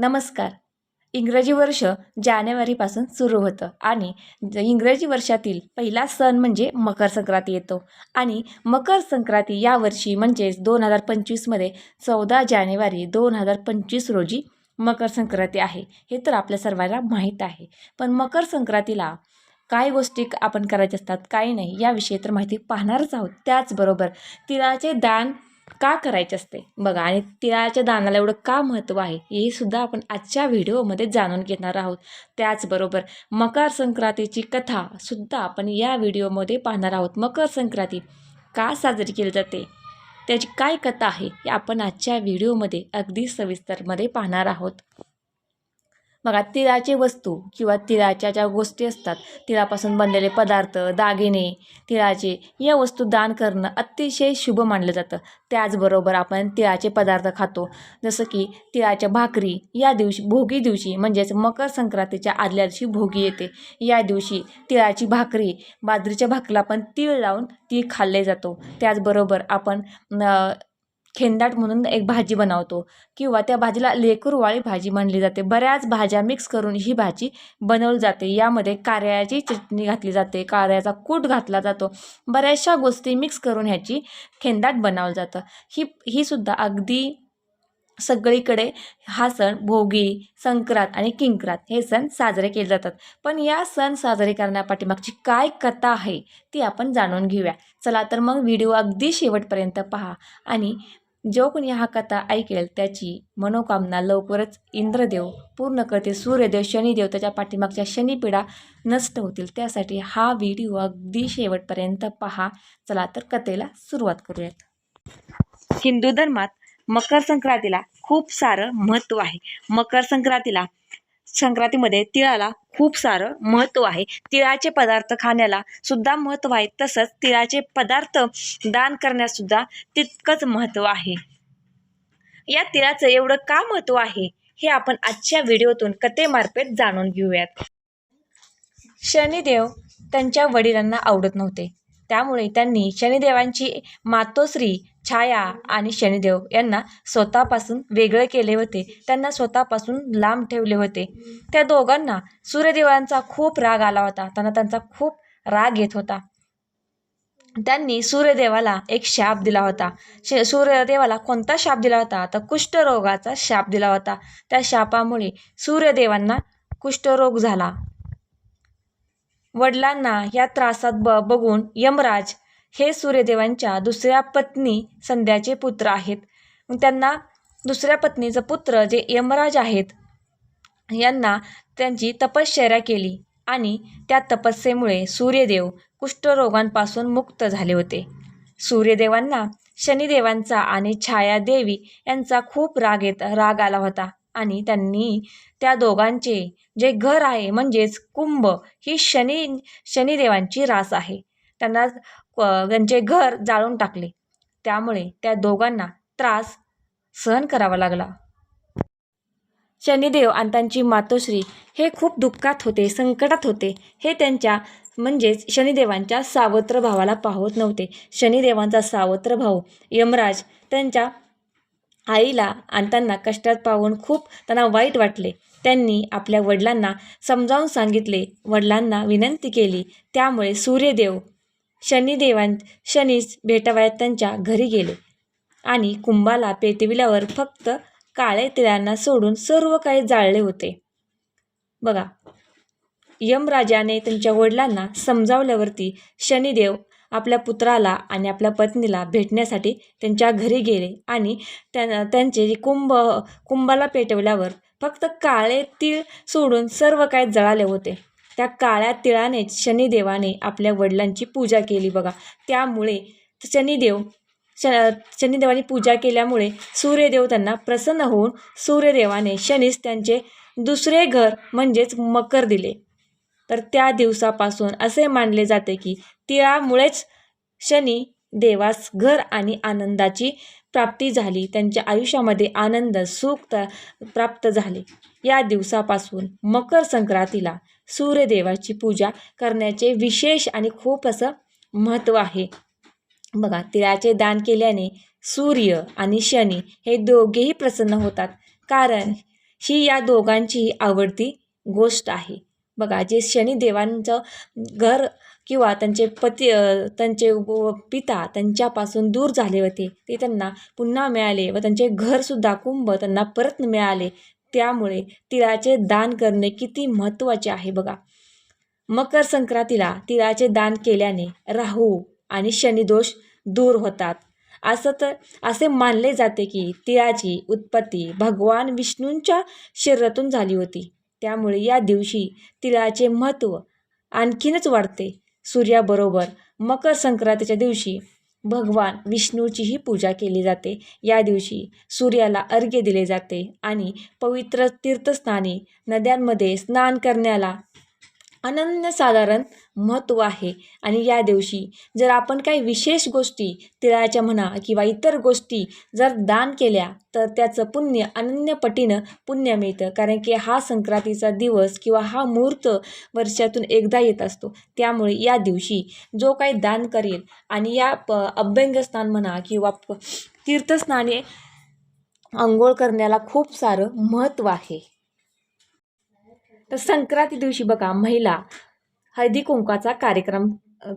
नमस्कार. इंग्रजी वर्ष जानेवारीपासून सुरू होतं आणि ज- इंग्रजी वर्षातील पहिला सण म्हणजे मकर संक्रांती येतो. आणि मकर संक्रांती यावर्षी म्हणजेच दोन हजार पंचवीसमध्ये चौदा जानेवारी दोन हजार पंचवीस रोजी मकर संक्रांती आहे. हे तर आपल्या सर्वांना माहीत आहे. पण मकर संक्रांतीला काय गोष्टी आपण करायच्या असतात काही नाही याविषयी तर माहिती पाहणारच आहोत. त्याचबरोबर तिळाचे दान का करायचे असते? बघा आणि तिळाच्या दानाला एवढं का महत्त्व आहे हे सुद्धा आपण आजच्या व्हिडिओमध्ये जाणून घेणार आहोत. त्याचबरोबर मकर संक्रांतीची कथा सुद्धा आपण या व्हिडिओमध्ये पाहणार आहोत. मकर संक्रांती का साजरी केली जाते? त्याची काय कथा आहे हे आपण आजच्या व्हिडिओमध्ये अगदी सविस्तरमध्ये पाहणार आहोत. बघा तिळाचे वस्तू किंवा तिळाच्या ज्या गोष्टी असतात तिळापासून बनलेले पदार्थ दागिने तिळाचे या वस्तू दान करणं अतिशय शुभ मानलं जातं. त्याचबरोबर आपण तिळाचे पदार्थ खातो. जसं की तिळाच्या भाकरी या दिवशी भोगी दिवशी म्हणजेच मकर संक्रांतीच्या आदल्या दिवशी भोगी येते. या दिवशी तिळाची भाकरी बाजरीच्या भाकरीला आपण तीळ लावून ती खाल्ले जातो. त्याचबरोबर आपण न- खेंदाट म्हणून एक भाजी बनवतो किंवा त्या भाजीला लेकूरवाळी भाजी म्हणली जाते. बऱ्याच भाज्या मिक्स करून ही भाजी बनवली जाते. यामध्ये कार्याची चटणी घातली जाते कार्याचा कूट घातला जातो. बऱ्याचशा गोष्टी मिक्स करून ह्याची खेंदाट बनवलं जातं ही ही सुद्धा अगदी सगळीकडे हा सण भोगी संक्रांत आणि किंक्रांत हे सण साजरे केले जातात. पण या सण साजरे करण्यापाठीमागची काय कथा आहे ती आपण जाणून घेऊया. चला तर मग व्हिडिओ अगदी शेवटपर्यंत पहा आणि जो कोणी हा कथा ऐकेल त्याची मनोकामना लवकरच इंद्रदेव पूर्ण करते सूर्यदेव शनिदेव त्याच्या पाठीमागच्या शनिपिढा नष्ट होतील. त्यासाठी हा व्हिडिओ अगदी शेवटपर्यंत पहा. चला तर कथेला सुरुवात करूयात. हिंदू धर्मात मकर संक्रांतीला खूप सारं महत्त्व आहे. मकर संक्रांतीला संक्रांतीमध्ये तिळाला खूप सारं महत्त्व आहे. तिळाचे पदार्थ खाण्याला सुद्धा महत्त्व आहे. तसंच तिळाचे पदार्थ दान करण्यास सुद्धा तितकंच महत्त्व आहे. या तिळाचं एवढं का महत्त्व आहे? हे आपण आजच्या व्हिडिओतून कथेमार्फत जाणून घेऊयात. शनिदेव त्यांच्या वडिलांना आवडत नव्हते. त्यामुळे त्यांनी शनिदेवांची मातोश्री छाया आणि शनिदेव यांना स्वतःपासून वेगळे केले होते. त्यांना स्वतःपासून लांब ठेवले होते. त्या दोघांना सूर्यदेवांचा खूप राग आला होता. त्यांना त्यांचा खूप राग येत होता. त्यांनी सूर्यदेवाला एक शाप दिला होता. श सूर्यदेवाला कोणता शाप दिला होता? तर कुष्ठरोगाचा शाप दिला होता. त्या शापामुळे सूर्यदेवांना कुष्ठरोग झाला. वडिलांना या त्रासात ब बघून यमराज हे सूर्यदेवांच्या दुसऱ्या पत्नी संध्याचे पुत्र आहेत. त्यांना दुसऱ्या पत्नीचं पुत्र जे यमराज आहेत यांना त्यांची तपश्चर्या केली आणि त्या तपस्येमुळे सूर्यदेव कुष्ठरोगांपासून मुक्त झाले होते. सूर्यदेवांना शनिदेवांचा आणि छायादेवी यांचा खूप राग येत राग आला होता. आणि त्यांनी त्या दोघांचे जे घर आहे म्हणजेच कुंभ ही शनी शनिदेवांची रास आहे. त्यांना त्यांचे घर जाळून टाकले. त्यामुळे त्या दोघांना त्रास सहन करावा लागला. शनिदेव आणि त्यांची मातोश्री हे खूप दुःखात होते संकटात होते. हे त्यांच्या म्हणजेच शनिदेवांच्या सावत्र भावाला पाहत नव्हते. शनिदेवांचा सावत्र भाऊ यमराज त्यांच्या आईला आणताना कष्टात पाहून खूप त्यांना वाईट वाटले. त्यांनी आपल्या वडिलांना समजावून सांगितले. वडिलांना विनंती केली. त्यामुळे सूर्यदेव शनिदेवां शनीस भेटावयात त्यांच्या घरी गेले आणि कुंभाला पेटविल्यावर फक्त काळे तिळांना सोडून सर्व काही जाळले होते. बघा यमराजाने त्यांच्या वडिलांना समजावल्यावरती शनिदेव आपल्या पुत्राला आणि आपल्या पत्नीला भेटण्यासाठी त्यांच्या घरी गेले आणि त्यां त्यांचे जे कुंभ कुंभाला पेटवल्यावर फक्त काळे तीळ सोडून सर्व काही जळाले होते. त्या काळ्या तिळानेच शनिदेवाने आपल्या वडिलांची पूजा केली बघा. त्यामुळे शनिदेव श शनिदेवाने पूजा केल्यामुळे सूर्यदेव त्यांना प्रसन्न होऊन सूर्यदेवाने शनीस त्यांचे दुसरे घर म्हणजेच मकर दिले. तर त्या दिवसापासून असे मानले जाते की तिळामुळेच शनी देवास घर आणि आनंदाची प्राप्ती झाली. त्यांच्या आयुष्यामध्ये आनंद सुख प्राप्त झाले. या दिवसापासून मकर संक्रांतीला सूर्यदेवाची पूजा करण्याचे विशेष आणि खूप असं महत्त्व आहे. बघा तिळाचे दान केल्याने सूर्य आणि शनी हे दोघेही प्रसन्न होतात. कारण ही या दोघांचीही आवडती गोष्ट आहे. बघा जे शनिदेवांचं घर किंवा त्यांचे पती त्यांचे व- पिता त्यांच्यापासून दूर झाले होते ते त्यांना पुन्हा मिळाले व त्यांचे घरसुद्धा कुंभ त्यांना परत मिळाले. त्यामुळे तिळाचे दान करणे किती महत्त्वाचे आहे बघा. मकर संक्रांतीला तिळाचे दान केल्याने राहू आणि शनिदोष दूर होतात. असं तर असे मानले जाते की तिळाची उत्पत्ती भगवान विष्णूंच्या शरीरातून झाली होती. त्यामुळे या दिवशी तिळाचे महत्त्व आणखीनच वाढते. सूर्याबरोबर मकर संक्रांतीच्या दिवशी भगवान विष्णूचीही पूजा केली जाते. या दिवशी सूर्याला अर्घ्य दिले जाते आणि पवित्र तीर्थस्थानी नद्यांमध्ये स्नान करण्याला अनन्यसाधारण महत्त्व आहे. आणि या दिवशी जर आपण काही विशेष गोष्टी तिळाच्या म्हणा किंवा इतर गोष्टी जर दान केल्या तर त्याचं पुण्य अनन्य पटीनं पुण्य मिळतं. कारण की हा संक्रांतीचा दिवस किंवा हा मुहूर्त वर्षातून एकदा येत असतो. त्यामुळे या दिवशी जो काही दान करेल आणि या प अभ्यंगस्नान म्हणा किंवा प तीर्थस्नाने आंघोळ करण्याला खूप सारं महत्त्व आहे. तर संक्रांती दिवशी बघा महिला हळदी कुंकाचा कार्यक्रम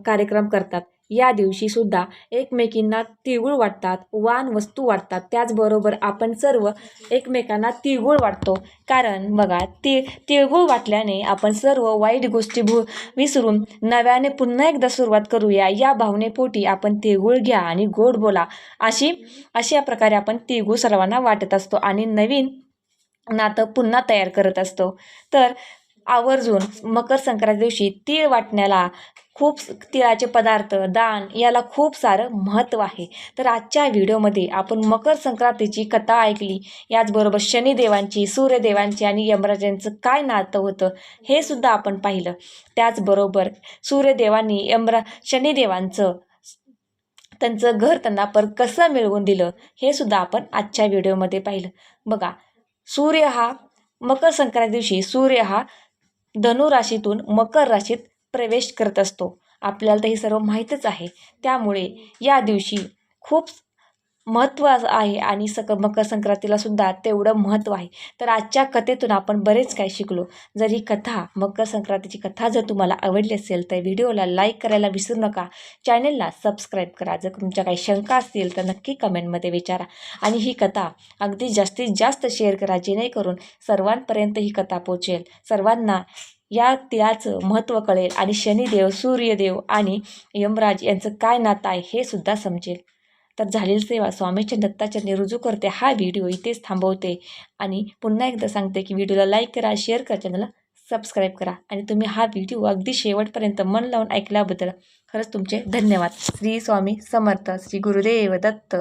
कार्यक्रम करतात. या दिवशी सुद्धा एकमेकींना तिळगुळ वाटतात वाण वस्तू वाटतात. त्याचबरोबर आपण सर्व एकमेकांना तिळगुळ वाटतो. कारण बघा ति तिळगुळ वाटल्याने आपण सर्व वाईट गोष्टी भू विसरून नव्याने पुन्हा एकदा सुरुवात करूया. या भावनेपोटी आपण तिळगुळ घ्या आणि गोड बोला. अशी अशा प्रकारे आपण तिळगुळ सर्वांना वाटत असतो. आणि नवीन नातं पुन्हा तयार करत असतो. तर आवर्जून मकर संक्रांती दिवशी तीळ वाटण्याला खूप तिळाचे पदार्थ दान याला खूप सारं महत्त्व आहे. तर आजच्या व्हिडिओमध्ये आपण मकर संक्रांतीची कथा ऐकली. याचबरोबर शनिदेवांची सूर्यदेवांची आणि यमराजांचं काय नातं होतं हे सुद्धा आपण पाहिलं. त्याचबरोबर सूर्यदेवांनी यमरा शनिदेवांचं त्यांचं घर त्यांना पर कसं मिळवून दिलं हे सुद्धा आपण आजच्या व्हिडिओमध्ये पाहिलं. बघा सूर्य हा मकर संक्रांती दिवशी सूर्य हा धनुराशीतून मकर राशीत प्रवेश करत असतो. आपल्याला तर हे सर्व माहीतच आहे. त्यामुळे या दिवशी खूप महत्त्व आहे आणि सक मकर संक्रांतीला सुद्धा तेवढं महत्त्व आहे. तर आजच्या कथेतून आपण बरेच काही शिकलो. जर ही कथा मकर संक्रांतीची कथा जर तुम्हाला आवडली असेल तर व्हिडिओला लाईक करायला विसरू नका. चॅनलला सबस्क्राईब करा. जर तुमच्या काही शंका असतील तर नक्की कमेंटमध्ये विचारा. आणि ही कथा अगदी जास्तीत जास्त शेअर करा जेणेकरून सर्वांपर्यंत ही कथा पोचेल सर्वांना या तिळाचं महत्त्व कळेल आणि शनिदेव सूर्यदेव आणि यमराज यांचं काय नातं आहे हे सुद्धा समजेल. तर झालेली सेवा स्वामीच्या दत्ताच्या रुजू करते. हा व्हिडिओ इथेच थांबवते. आणि पुन्हा एकदा सांगते की व्हिडिओला लाईक करा शेअर करा चॅनलला सबस्क्राईब करा. आणि तुम्ही हा व्हिडिओ अगदी शेवटपर्यंत मन लावून ऐकल्याबद्दल खरंच तुमचे धन्यवाद. श्री स्वामी समर्थ श्री गुरुदेव दत्त.